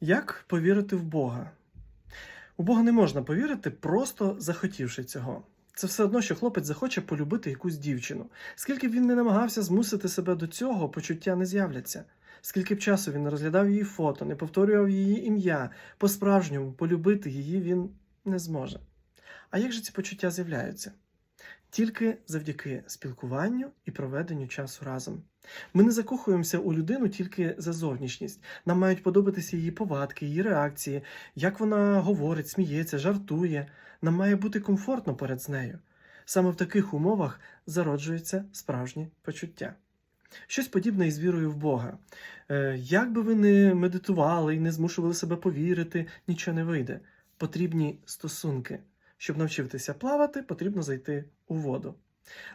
Як повірити в Бога? У Бога не можна повірити, просто захотівши цього. Це все одно, що хлопець захоче полюбити якусь дівчину. Скільки б він не намагався змусити себе до цього, почуття не з'являться. Скільки б часу він не розглядав її фото, не повторював її ім'я, по-справжньому полюбити її він не зможе. А як же ці почуття з'являються? Тільки завдяки спілкуванню і проведенню часу разом. Ми не закохуємося у людину тільки за зовнішність. Нам мають подобатися її повадки, її реакції, як вона говорить, сміється, жартує. Нам має бути комфортно поряд з нею. Саме в таких умовах зароджується справжнє почуття. Щось подібне із вірою в Бога. Е, Як би ви не медитували і не змушували себе повірити, нічого не вийде. Потрібні стосунки. Щоб навчитися плавати, потрібно зайти у воду.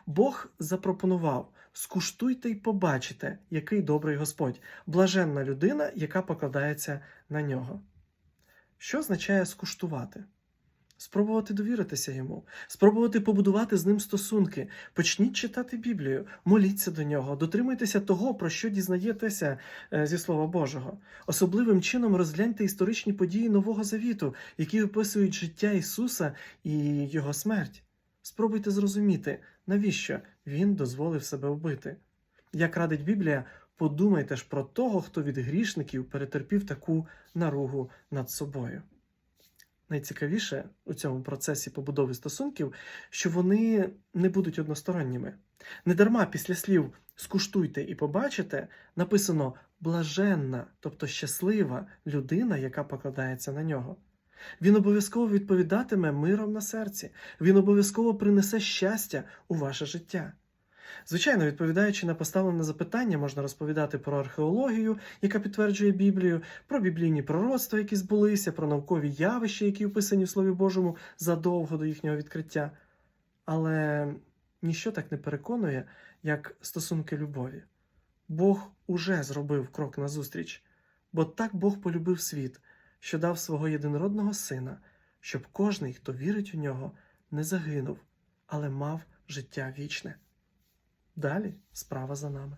Бог запропонував: скуштуйте й побачите, який добрий Господь, блаженна людина, яка покладається на нього. Що означає скуштувати? Спробувати довіритися йому, спробувати побудувати з ним стосунки. Почніть читати Біблію, моліться до нього, дотримуйтеся того, про що дізнаєтеся е, зі Слова Божого. Особливим чином розгляньте історичні події Нового Завіту, які описують життя Ісуса і Його смерть. Спробуйте зрозуміти, навіщо Він дозволив себе вбити. Як радить Біблія, подумайте ж про того, хто від грішників перетерпів таку наругу над собою. Найцікавіше у цьому процесі побудови стосунків, що вони не будуть односторонніми. Недарма після слів скуштуйте і побачите написано блаженна, тобто щаслива людина, яка покладається на нього. Він обов'язково відповідатиме миром на серці, він обов'язково принесе щастя у ваше життя. Звичайно, відповідаючи на поставлене запитання, можна розповідати про археологію, яка підтверджує Біблію, про біблійні пророцтва, які збулися, про наукові явища, які описані в Слові Божому задовго до їхнього відкриття. Але ніщо так не переконує, як стосунки любові. Бог уже зробив крок назустріч, бо так Бог полюбив світ, що дав свого єдинородного сина, щоб кожний, хто вірить у нього, не загинув, але мав життя вічне. Далі справа за нами.